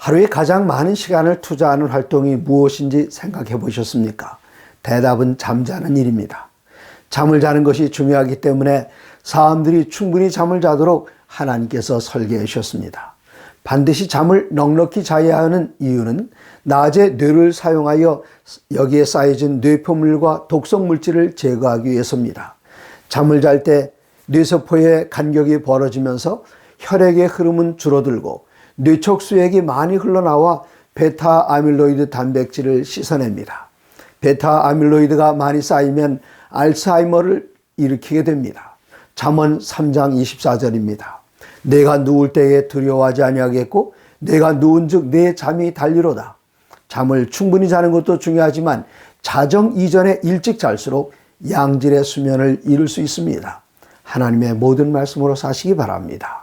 하루에 가장 많은 시간을 투자하는 활동이 무엇인지 생각해 보셨습니까? 대답은 잠자는 일입니다. 잠을 자는 것이 중요하기 때문에 사람들이 충분히 잠을 자도록 하나님께서 설계해 주셨습니다. 반드시 잠을 넉넉히 자야 하는 이유는 낮에 뇌를 사용하여 여기에 쌓여진 뇌포물과 독성 물질을 제거하기 위해서입니다. 잠을 잘 때 뇌세포의 간격이 벌어지면서 혈액의 흐름은 줄어들고 뇌촉 수액이 많이 흘러나와 베타 아밀로이드 단백질을 씻어냅니다. 베타 아밀로이드가 많이 쌓이면 알츠하이머를 일으키게 됩니다. 잠언 3장 24절입니다. 내가 누울 때에 두려워하지 아니하겠고 내가 누운즉 내 잠이 달리로다. 잠을 충분히 자는 것도 중요하지만 자정 이전에 일찍 잘수록 양질의 수면을 이룰 수 있습니다. 하나님의 모든 말씀으로 사시기 바랍니다.